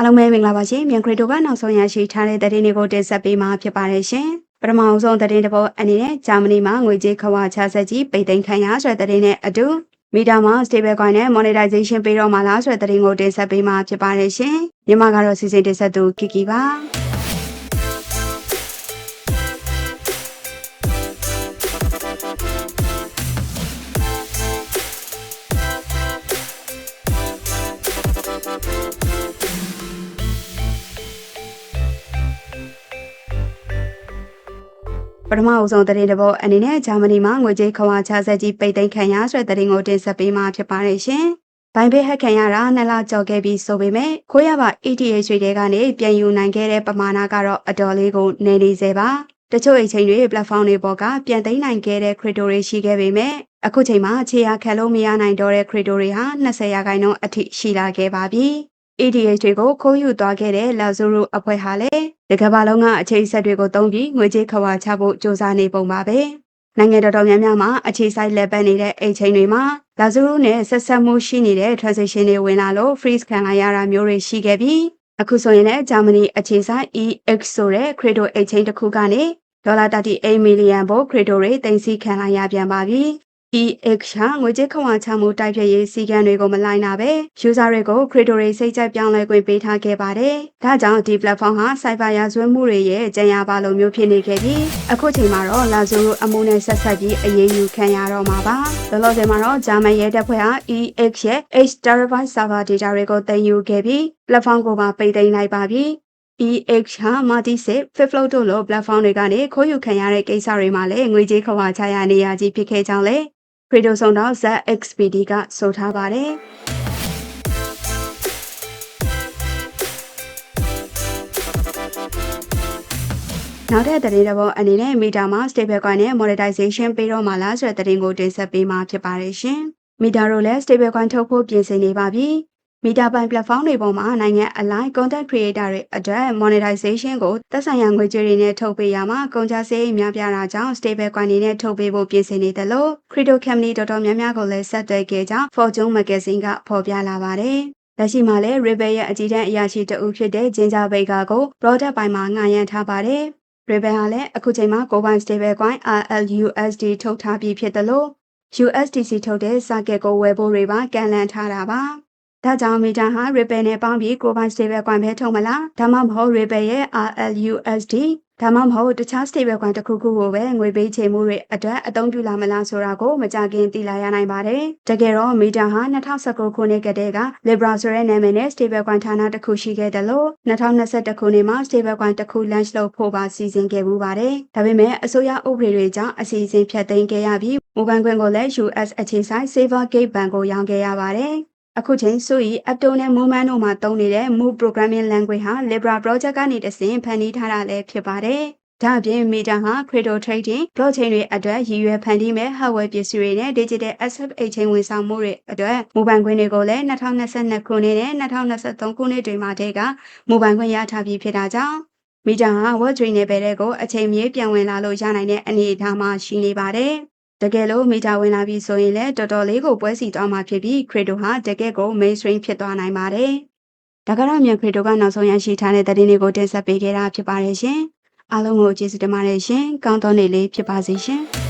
အားလုံးပဲမင်္ဂလာပါရှင်မြန်ခရစ်တိုကနောက်ဆုံးရရှိထားတဲ့သတင်းတွေကိုတင်ဆက်ပေးမှာဖြစ်ပါတယ်ရှင်ပထမအဆုံးသတင်းတစ်ပုဒ်အနေနဲ့ဂျာမနီမှာငွေကြေးခဝါချဆက်ကြီးပိတ်သိမ်းခံရဆိုတဲ့သတင်းနဲ့အတူမီတာမှာ stable coin နဲ့ monetization ပေးတော့မှာလားဆိုတဲ့သတင်းကိုတင်ဆက်ပေးမှာဖြစ်ပါတယ်ရှင်မြန်မာကတော့စီစဉ်တင်ဆက်သူကီကီပါ ပထမအဆုံးသတင်းတစ်ပုဒ်အနေနဲ့ဂျာမနီမှာငွေကြေးခဝါချဆက်ကြီးပိတ်သိမ်းခံရဆိုတဲ့သတင်းကိုတင်ဆက်ပေးမှာဖြစ်ပါတယ်ရှင်ဘိုင်ဘေးဟက်ခံရတာနှစ်လကျော်ခဲ့ပြီးဆိုပေမဲ့ခိုးရပါ ETH တွေကနေပြန်ယူနိုင်ခဲ့တဲ့ပမာဏကတော့အတော်လေးကိုနေနေစေပါတချို့အချိန်တွေ platform တွေပေါ်ကပြန်သိမ်းနိုင်ခဲ့တဲ့ crypto တွေရှိခဲ့ပေမဲ့အခုချိန်မှာခြေရခက်လို့မရနိုင်တော့တဲ့ crypto တွေဟာ20ရာခိုင်နှုန်းအထိရှိလာခဲ့ပါပြီ။ ETH တွေကိုခိုးယူသွားခဲ့တဲ့ Lazaro အဖွဲ့ဟာလည်းတကမ္ဘာလုံးကအချိန်ဆက်တွေကိုသုံးပြီးငွေကြေးခဝါချဖို့စ조사နေပုံပါပဲ။နိုင်ငံတော်တော်များများမှာအခြေဆိုင်လက်ပတ်နေတဲ့အိမ်ချိန်တွေမှာ Lazaro နဲ့ဆက်ဆက်မှုရှိနေတဲ့ transaction တွေဝင်လာလို့ freeze ခံလိုက်ရတာမျိုးတွေရှိခဲ့ပြီးအခုဆိုရင်လည်းဂျာမနီအခြေဆိုင် EX ဆိုတဲ့ crypto exchange တစ်ခုကနေဒေါ်လာ38မီလီယံဘို့ crypto တွေတင်စီခံလိုက်ရပြန်ပါပြီ။ EX ဟာငွေကြေးခဝါချမှုတိုက်ဖြတ်ရေးစီကံတွေကိုမလိုက်နာပဲ user တွေကို crypto တွေစိတ်ကြိုက်ပြောင်းလဲခွင့်ပေးထားခဲ့ပါတယ်။ဒါကြောင့်ဒီ platform ဟာ cyber ရာဇဝတ်မှုတွေရဲ့ကြံရပါလိုမျိုးဖြစ်နေခဲ့ပြီးအခုချိန်မှာတော့ Lazaro အမှုနဲ့ဆက်ဆက်ပြီးအရေးယူခံရတော့မှာပါ။လောလောဆယ်မှာတော့ဂျာမန်ရဲတပ်ဖွဲ့ဟာ EX ရဲ့ H terabyte server data တွေကိုတင်ယူခဲ့ပြီး platform ကိုပါပိတ်သိမ်းလိုက်ပါပြီ။ EX ဟာ multi-sig, Flipflow တို့လို platform တွေကနေခိုးယူခံရတဲ့ကိစ္စတွေမှာလည်းငွေကြေးခဝါချရနေရကြီးဖြစ်ခဲ့ကြောင်းလည်း ခရီဒိုဆောင်တော့ ZXPD ကဆိုထားပါတယ်နောက်တဲ့သတင်းတစ်ပုဒ်အနေနဲ့မီတာမှာ stable coin နဲ့ monetization ပေးတော့မှာလားဆိုတဲ့သတင်းကိုတင်ဆက်ပေးမှာဖြစ်ပါတယ်ရှင်။မီတာတို့လည်း stable coin ထုတ်ဖို့ပြင်ဆင်နေပါပြီ။ မီတာပိုင် platform တွေပေါ်မှာနိုင်ငံအလိုက် content creator တွေအတွက် monetization ကိုသက်ဆိုင်ရာငွေကြေးတွေနဲ့ထုတ်ပေးရမှာကုန်ကျစရိတ်များပြားတာကြောင့် stable coin တွေနဲ့ထုတ်ပေးဖို့ပြင်ဆင်နေတယ်လို့ crypto company တော်တော်များများကိုလည်းဆက်သွယ်ခဲ့ကြောင်း Fortune Magazine ကဖော်ပြလာပါတယ်။လက်ရှိမှာလည်း Rebel ရဲ့အကြီးတန်းအရာရှိတဦးဖြစ်တဲ့ Ginger Baker ကို product ပိုင်းမှာငှားရမ်းထားပါတယ်။ Rebel ဟာလည်းအခုချိန်မှာကိုပိုင် stable coin RLUSD ထုတ်ထားပြီးဖြစ်တယ်လို့ USDC ထုတ်တဲ့ circuit ကိုဝယ်ဖို့တွေပါကန်လန်ထားတာပါ။ ဒါကြောင့်မီတာဟာ Ripple နဲ့ပေါင်းပြီးကိုပိုင် stable coin ပဲထုတ်မလားဒါမှမဟုတ် Ripple ရဲ့ RLUSD ဒါမှမဟုတ်တခြား stable coin တစ်ခုခုကိုပဲငွေပေးချေမှုတွေအတွက်အသုံးပြုလာမလားဆိုတာကိုမကြခင်သိလာရနိုင်ပါတယ်။တကယ်တော့မီတာဟာ2019ခုနှစ်ကတည်းက Libra ဆိုတဲ့နာမည်နဲ့ stable coin ဌာနတစ်ခုရှိခဲ့တယ်လို့2021ခုနှစ်မှာ stable coin တစ်ခု launch လုပ်ဖို့ပါစီစဉ်ခဲ့မှုပါတယ်။ဒါပေမဲ့အစိုးရဥပဒေတွေကြောင့်အစီအစဉ်ဖျက်သိမ်းခဲ့ရပြီးမိုဘိုင်းခွင့်ကိုလည်း US အခြေစိုက် Silvergate ဘဏ်ကိုရောင်းခဲ့ရပါတယ်။ အခုချိန်ဆိုရင် Apto နဲ့ Movement တို့မှာသုံးနေတဲ့ Move Programming Language ဟာ Libra Project ကနေတဆင့်ဖန်တီးထားတာလည်းဖြစ်ပါတယ်။ဒါအပြင် Meta ဟာ Crypto Trading, Blockchain တွေအတွက်ရည်ရွယ်ဖန်တီးမဲ့ Hardware ပစ္စည်းတွေနဲ့ Digital Asset Exchange ဝန်ဆောင်မှုတွေအတွက်မိုဘိုင်းခွင့်တွေကိုလည်း2022ခုနှစ်နဲ့2023ခုနှစ်တွေမှာတည်းကမိုဘိုင်းခွင့်ရထားပြီးဖြစ်တာကြောင့်မီတာဟာ Web3 နယ်ပယ်တွေကိုအချိန်မြေပြန်ဝင်လာလို့ရနိုင်တဲ့အနေအထားမှာရှိနေပါတယ်။ တကယ်လို့မီတာဝင်လာပြီဆိုရင်လည်းတော်တော်လေးကိုပွဲစီသွားမှာဖြစ်ပြီးခရစ်တိုဟာတကယ်ကို mainstream ဖြစ်သွားနိုင်ပါတယ်။ဒါကတော့မြန်ခရစ်တိုကနောက်ဆုံးရရှိထားတဲ့သတင်းတွေကိုတင်ဆက်ပေးခဲ့တာဖြစ်ပါတယ်ရှင်။အားလုံးကိုကျေးဇူးတင်ပါတယ်ရှင်။ကောင်းသောနေ့လေးဖြစ်ပါစေရှင်။